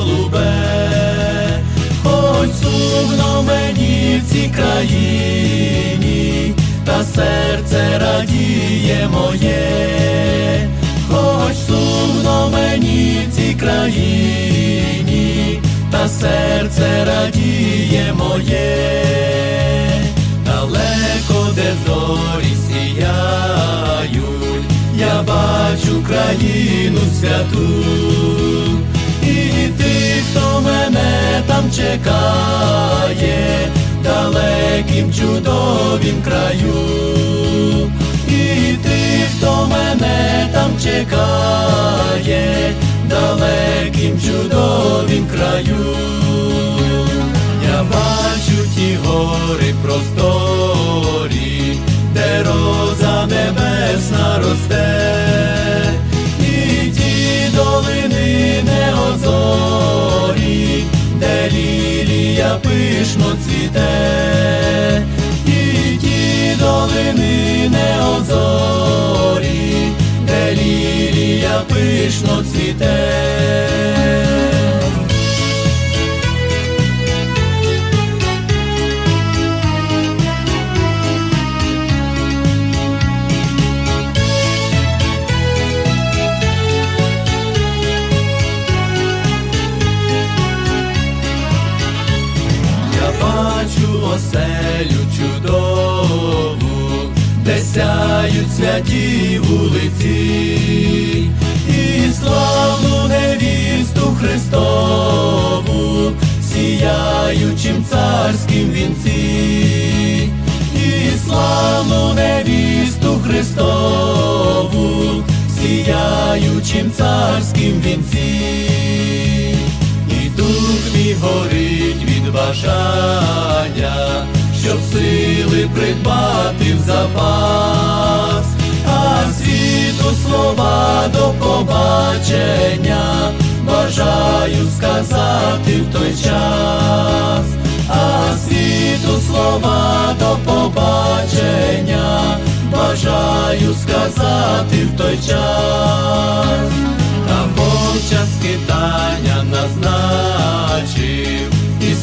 голубе, Хоч сумно мені в цій країні, та серце радіє моє, хоч сумно мені в цій країні, та серце радіє моє, далеко де зорі я бачу країну святу. Там чекає, далеким чудовім краю, і ти, хто мене там чекає, далеким чудовім краю, я бачу ті гори просторі, пишно цвіте, і ті долини неозорі, де лілія пишно цвіте. Бачу оселю чудову, де сяють святі вулиці, і славну невісту Христову, сіяючим царським вінці, і славну невісту Христову, сіяючим царським вінці. І дух мій горить бажання, щоб сили придбати в запас, а світу слова до побачення бажаю сказати в той час, а світу слова до побачення бажаю сказати в той час. Та Бог час скитання назначив,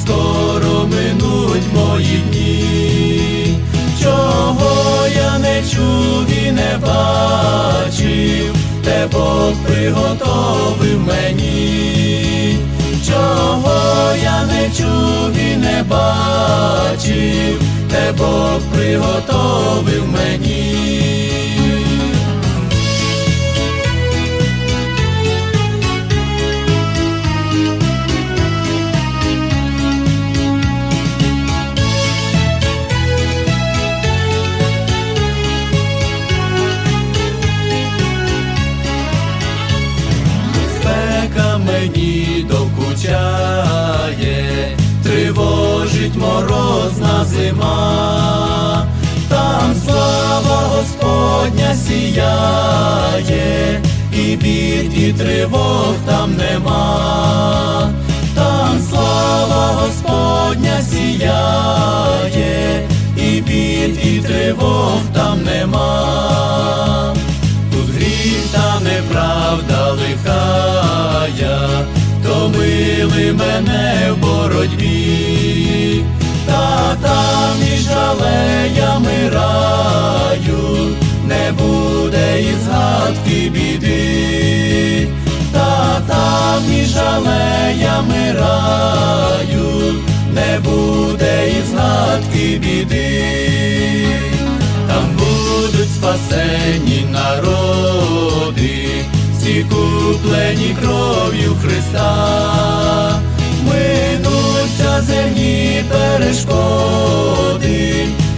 скоро минуть мої дні, чого я не чув і не бачив, те Бог приготовив мені, чого я не чув і не бачив, те Бог приготовив мені. Мені докучає, тривожить морозна зима, там слава Господня сіяє, і бід, і тривог там нема, там слава Господня сіяє, і бід, і тривог там нема. Тут гріх та неправда лихая, томили мене в боротьбі, та там між жалеями раю. Не буде і згадки біди, та там між жалеями раю. Не буде і згадки біди земні перешкоди,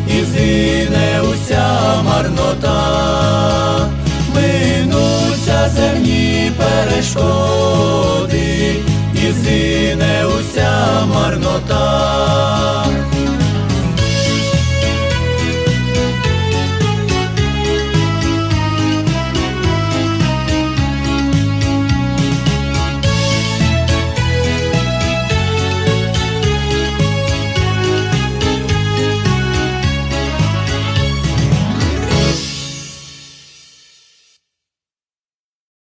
і згине уся марнота, минуться земні перешкоди, і згине уся